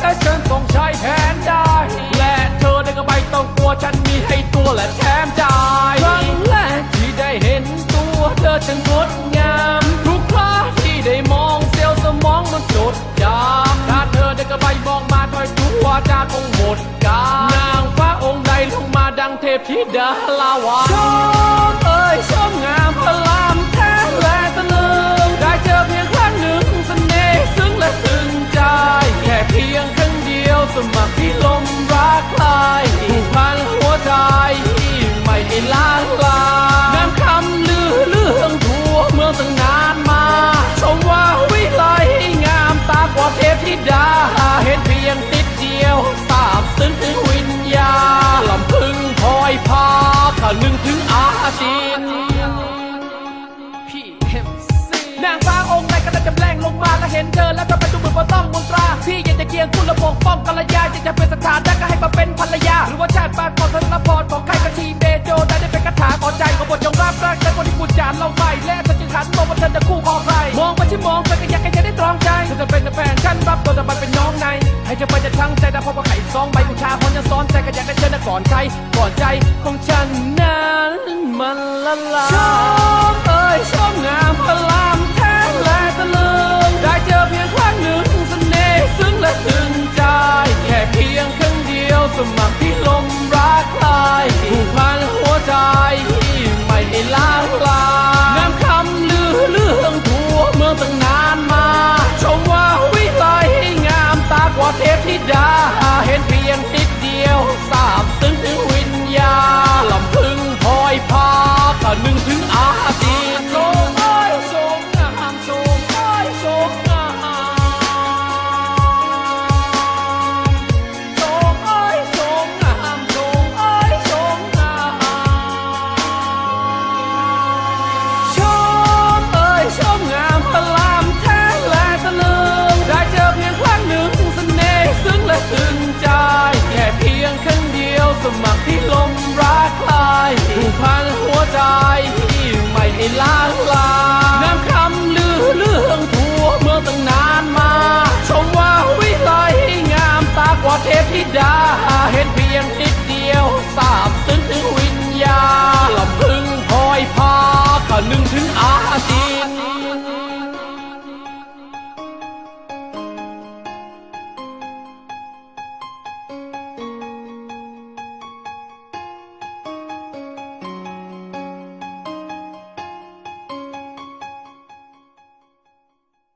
ไว้และฉันต้องใช้แทนได้ และเธอได้ก็ไม่ต้องกลัวฉันมีให้ตัวและแถมใจครั้งแรกที่ได้เห็นตัวเธอฉันงดงาม ทุกคราที่ได้มองเซลล์สมองมันจดจำถ้าเธอได้ก็ไม่มองมาถอยตัวจะคงหมดกาลนางฟ้าองค์ใดลงมาดังเทพธิดาลาวาชมเอ้ยชมงามพลาม นึงถึงอาจินนางฟ้าองค์ใดก็ได้จำแรงลงมาและเห็นเธอแล้วก็ไปดูเหมือนว่าต้องมนตราพี่อยากจะเกียงคุณระปกป้องกัลยาอยากจะเป็นสถานะก็ให้มาเป็นภรรยา หรือว่าชาติบ้านพอธนพรของใครก็ชีเบโจได้ได้เป็นคาถาขอใจของบทจงรับรักแต่คนที่พูดจานเราไปและจะจึงหันมองว่าเธอจะคู่ครองใครมองไปที่มองไปก็อยากให้เธอได้ตรองใจเธอจะเป็นแฟนฉันรับตัวแต่มันเป็นน้องในให้เธอไปจะทั้งใจแต่พอว่าไข่ซองใบกุชาพรจะซ้อนใจก็อยากได้เธอนะก่อนใจก่อนใจของฉัน นั้นมั ไม่ให้ล้างลาน้ำคำลือเรื่องทั่วเมืองตั้งนานมา ชมว่าวิไลงามตากว่าเทพธิดาเห็น